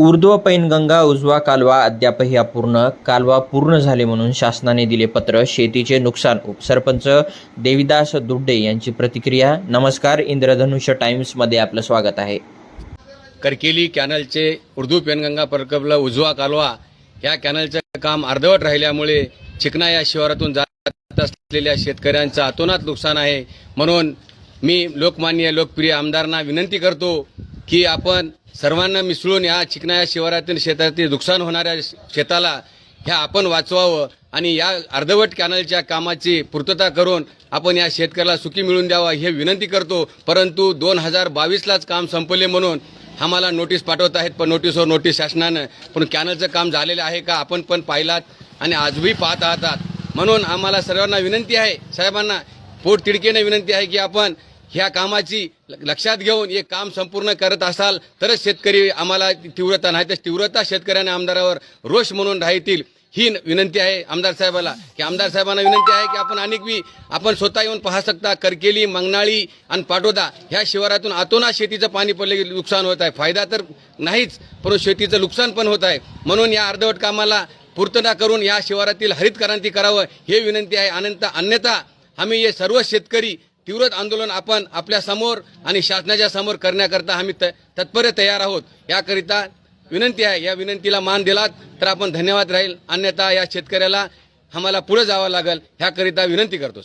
ऊर्ध्व पैनगंगा उजवा कालवा अद्यापही अपूर्ण. कालवा पूर्ण झाले म्हणून शासनाने दिले पत्र. शेतीचे नुकसान उपसरपंच देविदास दुड्डे यांची प्रतिक्रिया. नमस्कार इंद्रधनुष्य टाइम्समध्ये आपलं स्वागत आहे. करकेली कॅनलचे उर्दू पेनगंगा प्रकल्पला उजवा कालवा या कॅनलचं काम अर्धवट राहिल्यामुळे चिकना या शिवारातून जात असलेल्या शेतकऱ्यांचं अतोनात नुकसान आहे. म्हणून मी लोकमान्य लोकप्रिय आमदारांना विनंती करतो की आपण सर्वांना मिसळून या चिकना या शिवारातील शेतातील नुकसान होणाऱ्या शेताला ह्या आपण वाचवावं आणि या अर्धवट कॅनलच्या कामाची पूर्तता करून आपण या शेतकऱ्याला सुखी मिळून द्यावा हे विनंती करतो. परंतु दोन हजार बावीसलाच काम संपले म्हणून आम्हाला नोटीस पाठवत आहेत पण नोटीसवर नोटीस शासनानं. पण कॅनलचं काम झालेलं आहे का आपण पण पाहिलात आणि आजही पाहत आहात म्हणून आम्हाला सर्वांना विनंती आहे साहेबांना पोट तिडकेने विनंती आहे की आपण ह्या कामाची ल- लक्षात घेऊन हे काम संपूर्ण करत असाल तरच शेतकरी आम्हाला तीव्रता नाही तर तीव्रता शेतकऱ्याने आमदारावर रोष म्हणून राहतील. ही न- विनंती आहे आमदार साहेबाला. की आमदार साहेबांना विनंती आहे की आपण अनेक बी आपण स्वतः येऊन पाहा शकता करकेली मंगनाळी आणि पाटोदा ह्या शिवारातून आतोना शेतीचं पाणी पडले की नुकसान होत आहे. फायदा तर नाहीच परंतु शेतीचं नुकसान पण होत आहे. म्हणून या अर्धवट कामाला पूर्तता करून या शिवारातील हरित क्रांती करावं हे विनंती आहे. अनंत अन्यथा आम्ही हे सर्व शेतकरी तीव्र आंदोलन आपण आपल्यासमोर आणि शासनाच्या समोर करण्याकरता आम्ही त- तत्पर तयार आहोत. याकरिता विनंती आहे या विनंतीला मान दिलात तर आपण धन्यवाद राहील. अन्यथा या शेतकऱ्याला आम्हाला पुढे जावं लागेल. ह्याकरिता विनंती करतो